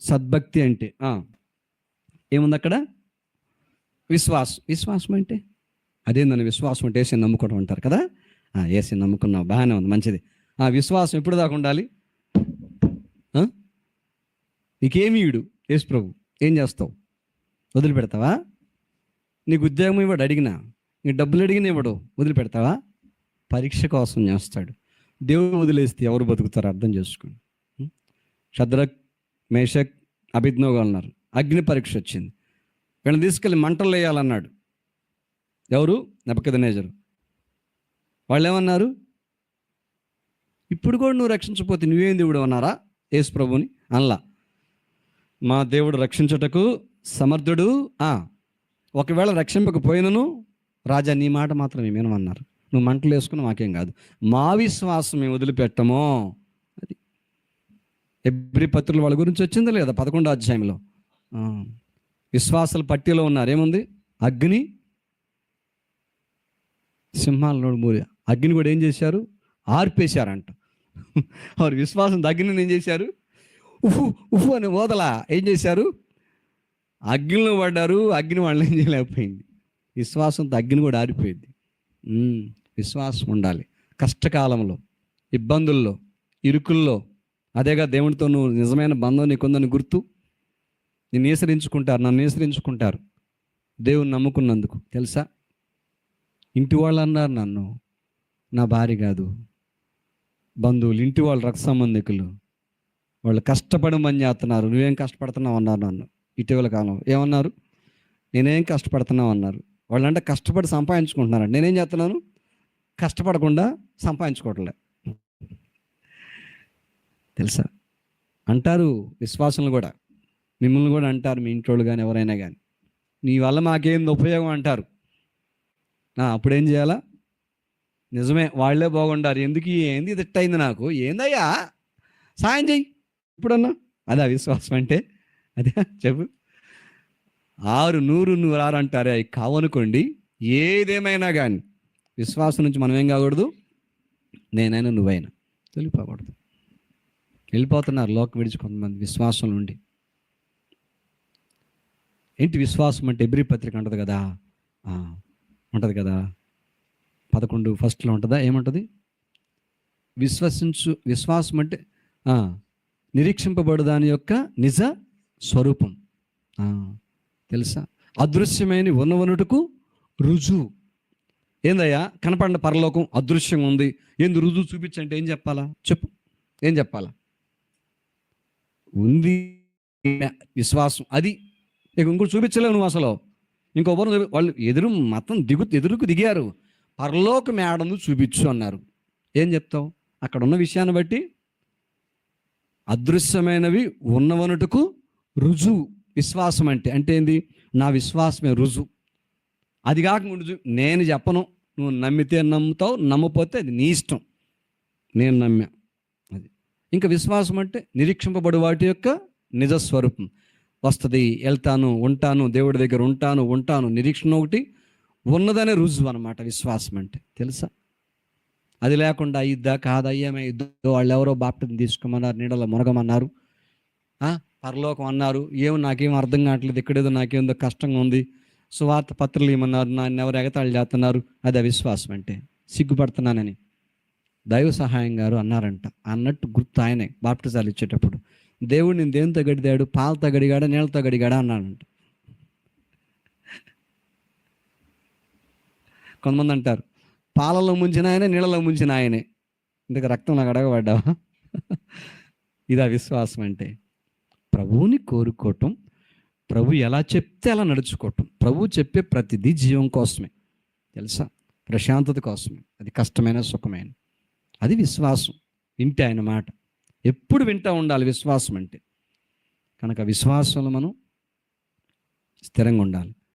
సద్భక్తి అంటే ఏముంది అక్కడ? విశ్వాసం విశ్వాసం అంటే? అదేందని విశ్వాసం అంటే ఏసీ నమ్ముకోవడం అంటారు కదా? ఆ, ఏసీ నమ్ముకున్నావు బాగానే ఉంది మంచిది. ఆ విశ్వాసం ఎప్పుడు దాకా ఉండాలి? నీకేమి ఇడు యేసు ప్రభు ఏం చేస్తావు? వదిలిపెడతావా? నీకు ఉద్యోగం ఇవ్వడు అడిగినా. నీ డబ్బులు అడిగిన ఇవ్వడు వదిలిపెడతావా? పరీక్ష కోసం చేస్తాడు. దేవుడు వదిలేస్తే ఎవరు బతుకుతారు అర్థం చేసుకోండి. శద్రక్ మేషక్ అభిజ్ఞోగా ఉన్నారు అగ్ని పరీక్ష వచ్చింది. వీళ్ళని తీసుకెళ్ళి మంటలు వేయాలన్నాడు. ఎవరు? నెపకదనేజరు వాళ్ళు ఏమన్నారు ఇప్పుడు కూడా నువ్వు రక్షించకపోతే నువ్వేం దేవుడు అన్నారా? యేసు ప్రభుని అనలా. మా దేవుడు రక్షించుటకు సమర్థుడు. ఒకవేళ రక్షింపకపోయినను రాజా నీ మాట మాత్రం ఏమేమన్నారు నువ్వు మంటలు వేసుకుని మాకేం కాదు. మా విశ్వాసం మేము వదిలిపెట్టమో. ఎబ్రి పత్రులు వాళ్ళ గురించి వచ్చిందా లేదా? పదకొండో అధ్యాయంలో. ఆ. విశ్వాసాల పట్టిలో ఉన్నారు. ఏముంది? అగ్ని. సింహాల నోడు మూరి. అగ్ని కూడా ఏం చేశారు? ఆర్పేశారంట. వారు విశ్వాసం అగ్నిని ఏం చేశారు? ఉఫు ఉఫు అని ఓదలా ఏం చేశారు? అగ్నిలో పడ్డారు. అగ్ని వాళ్ళని ఏం చేయలేకపోయింది. విశ్వాసంతో అగ్ని కూడా ఆరిపోయింది. విశ్వాసం ఉండాలి. కష్టకాలంలో ఇబ్బందుల్లో ఇరుకుల్లో అదేగా దేవునితో నువ్వు నిజమైన బంధం నీకుందని గుర్తు. నిన్ను ఈసరించుకుంటారు నన్ను ఈసరించుకుంటారు దేవుని నమ్ముకున్నందుకు. తెలుసా? ఇంటి వాళ్ళు అన్నారు నన్ను నా భార్య కాదు. బంధువులు ఇంటి వాళ్ళు రక్త సంబంధికులు. వాళ్ళు కష్టపడమని చేస్తున్నారు. నువ్వేం కష్టపడుతున్నావు అన్నారు నన్ను. ఇటీవల కాలం ఏమన్నారు? నేనేం కష్టపడుతున్నావు అన్నారు. వాళ్ళంటే కష్టపడి సంపాదించుకుంటున్నారు నేనేం చేస్తున్నాను? కష్టపడకుండా సంపాదించుకోవట్లే. తెలుసా? అంటారు విశ్వాసంలో కూడా. మిమ్మల్ని కూడా అంటారు మీ ఇంట్లో కానీ ఎవరైనా కానీ నీ వల్ల మాకేంది ఉపయోగం అంటారు. అప్పుడేం చేయాలా? నిజమే వాళ్ళే బాగుండారు. ఎందుకు ఏంది ఇది అయింది నాకు? ఏందయ్యా? సాయం చెయ్యి. ఇప్పుడన్నా? అదే విశ్వాసం అంటే. అదే చెప్పు. ఆరు నూరు నూరు ఆరు అంటారే. అవి కావనుకోండి ఏదేమైనా కానీ విశ్వాసం నుంచి మనం ఏం కాకూడదు? నేనైనా నువ్వైనా. వెళ్ళిపోకూడదు వెళ్ళిపోతున్నారు లోకం విడిచి కొంతమంది విశ్వాసం నుండి ఏంటి విశ్వాసం అంటే ఎబ్రి పత్రిక ఉంటుంది కదా? ఉంటుంది కదా? పదకొండు ఫస్ట్లో ఉంటుందా? ఏముంటుంది? విశ్వసించు విశ్వాసం అంటే నిరీక్షింపబడు దాని యొక్క నిజ స్వరూపం. తెలుసా? అదృశ్యమైన ఉన్నవనుటకు రుజువు. ఏందయ్యా? కనపడిన పరలోకం అదృశ్యం ఉంది. ఏంది రుజువు చూపించంటే ఏం చెప్పాలా? చెప్పు. ఏం చెప్పాలా? ఉంది. విశ్వాసం. అది ఇక ఇంకోటి చూపించలేవు నువ్వు అసలు. ఇంకొకరు వాళ్ళు ఎదురు మతం దిగు ఎదురుకు దిగారు. పరలోక మేడను చూపించు అన్నారు. ఏం చెప్తావు? అక్కడ ఉన్న విషయాన్ని బట్టి అదృశ్యమైనవి ఉన్నవనుటకు రుజువు. విశ్వాసం అంటే అంటే ఏంది? నా విశ్వాసమే రుజువు. అది కాక రుజువు నేను చెప్పను. నువ్వు నమ్మితే నమ్ముతావు నమ్మపోతే అది నీ ఇష్టం. నేను నమ్మా. ఇంకా విశ్వాసం అంటే నిరీక్షింపబడు వాటి యొక్క నిజస్వరూపం. వస్తుంది వెళ్తాను ఉంటాను దేవుడి దగ్గర ఉంటాను ఉంటాను నిరీక్షణ ఒకటి ఉన్నదనే రుజువు అనమాట విశ్వాసం అంటే. తెలుసా? అది లేకుండా ఇద్దా కాదా ఏమే ఇద్దో వాళ్ళు ఎవరో బాప్టిజం తీసుకోమన్నారు నీడలో మునగమన్నారు. పరలోకం అన్నారు ఏమో నాకేం అర్థం కావట్లేదు ఎక్కడేదో నాకేందో కష్టంగా ఉంది. సువార్త పత్రులు ఏమన్నారు నన్ను ఎవరు ఎగతాళి చేస్తున్నారు అది అవిశ్వాసం అంటే. సిగ్గుపడుతున్నానని. దైవ సహాయం గారు అన్నారంట. అన్నట్టు గుర్తు ఆయనే బాప్టిజాలు ఇచ్చేటప్పుడు. దేవుడు నేను దేనితో గడిదాడు పాలతో గడిగాడా నీళ్ళతో గడిగాడా అన్నాడంట. కొంతమంది అంటారు పాలలో ముంచిన ఆయనే నీళ్ళలో ముంచిన ఆయనే. ఇంతకు రక్తం నాకు అడగబడ్డావా? ఇది విశ్వాసం అంటే ప్రభువుని కోరుకోవటం ప్రభు ఎలా చెప్తే అలా నడుచుకోవటం. ప్రభు చెప్పే ప్రతిదీ జీవం కోసమే. తెలుసా? ప్రశాంతత కోసమే. అది కష్టమైన సుఖమైన. అది విశ్వాసం. వింటే ఆయన మాట. ఎప్పుడు వింటా ఉండాలి విశ్వాసం అంటే కనుక విశ్వాసంలో మనం స్థిరంగా ఉండాలి.